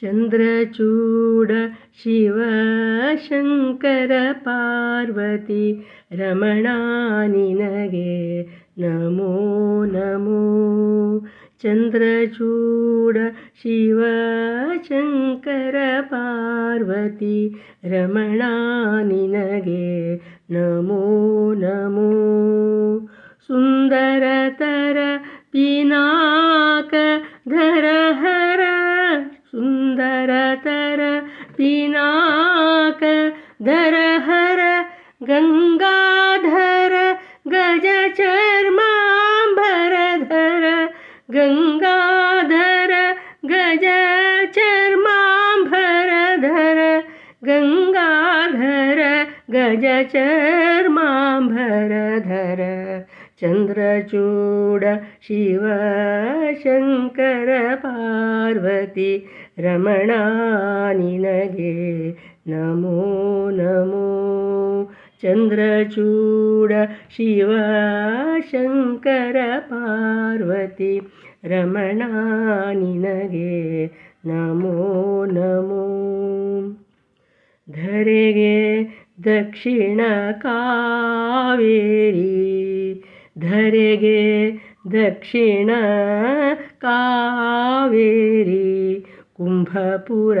ಚಂದ್ರಚೂಡ ಶಿವ ಶಂಕರ ಪಾರ್ವತಿ ರಮಣ ನಿನಗೆ ನಮೋ ನಮೋ. ಚಂದ್ರಚೂಡ ಶಿವ ಶಂಕರ ಪಾರ್ವತಿ ರಮಣ ನಿನಗೆ ನಮೋ ನಮೋ. ಸುಂದರತರ ಪಿನಾಕ ಧರ धर। गङ्गाधर गज गङ्गाधर गज गङ्गाधर गज चन्द्रचूड शिव शङ्कर पार्वती रमणानि नगे। ಶಂಕರ ಪಾರ್ವತಿ ರಮಣ ನಿನಗೆ ನಮೋ ನಮೋ ಚಂದ್ರಚೂಡ ಶಿವ ಶಂಕರ ಪಾರ್ವತಿ ರಮಣ ನಿನಗೆ ನಮೋ ನಮೋ ಧರೆಗೆ ದಕ್ಷಿಣ ಕಾವೇರಿ ಧರೆಗೆ ದಕ್ಷಿಣ ಕಾವೇರಿ ಕುಂಭಪುರ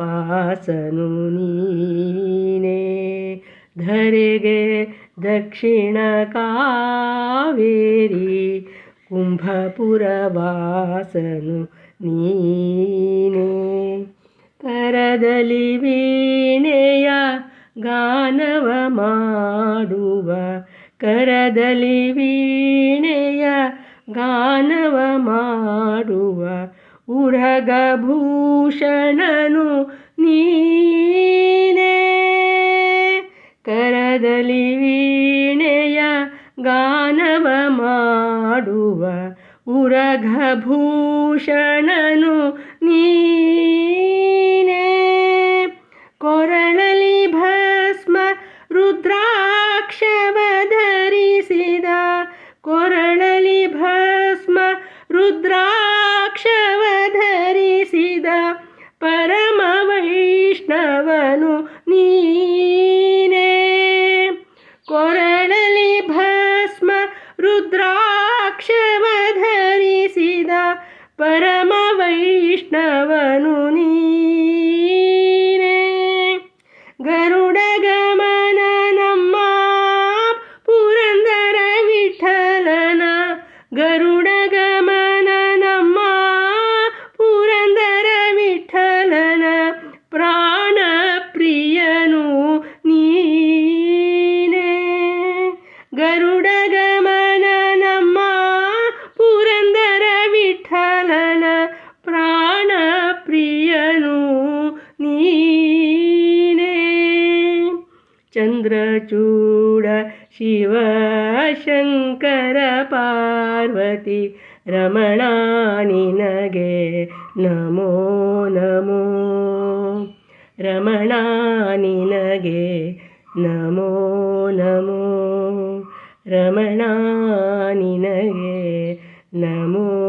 ವಾಸನು ನೀನೇ. ಧರೆಗೆ ದಕ್ಷಿಣ ಕಾವೇರಿ ಕುಂಭಪುರ ವಾಸನು ನೀನೇ. ಕರದಲ್ಲಿ ವೀಣೆಯ ಗಾನವ ಮಾಡುವ, ಕರದಲ್ಲಿ ವೀಣೆಯ ಗಾನವ ಮಾಡುವ ಉರಗಭೂಷಣನು ನೀನೇ. ಕರದಲ್ಲಿ ವೀಣೆಯ ಗಾನವ ಮಾಡುವ ಉರಗಭೂಷಣನು ನೀನೇ. ಕೊರಳಲಿ ಭಸ್ಮ ರುದ್ರಾಕ್ಷವ ರುದ್ರಾಕ್ಷವ ಧರಿಸಿದ ಪರಮ ವೈಷ್ಣವನು ನೀನೇ ಗರುಡ ಚಂದ್ರಚೂಡ ಶಿವ, ಶಂಕರ, ಪಾರ್ವತಿ, ರಮಣ, ನಿನಗೆ ನಮೋ ನಮೋ. ರಮಣ, ನಿನಗೆ ನಮೋ ನಮೋ. ರಮಣ, ನಿನಗೆ ನಮೋ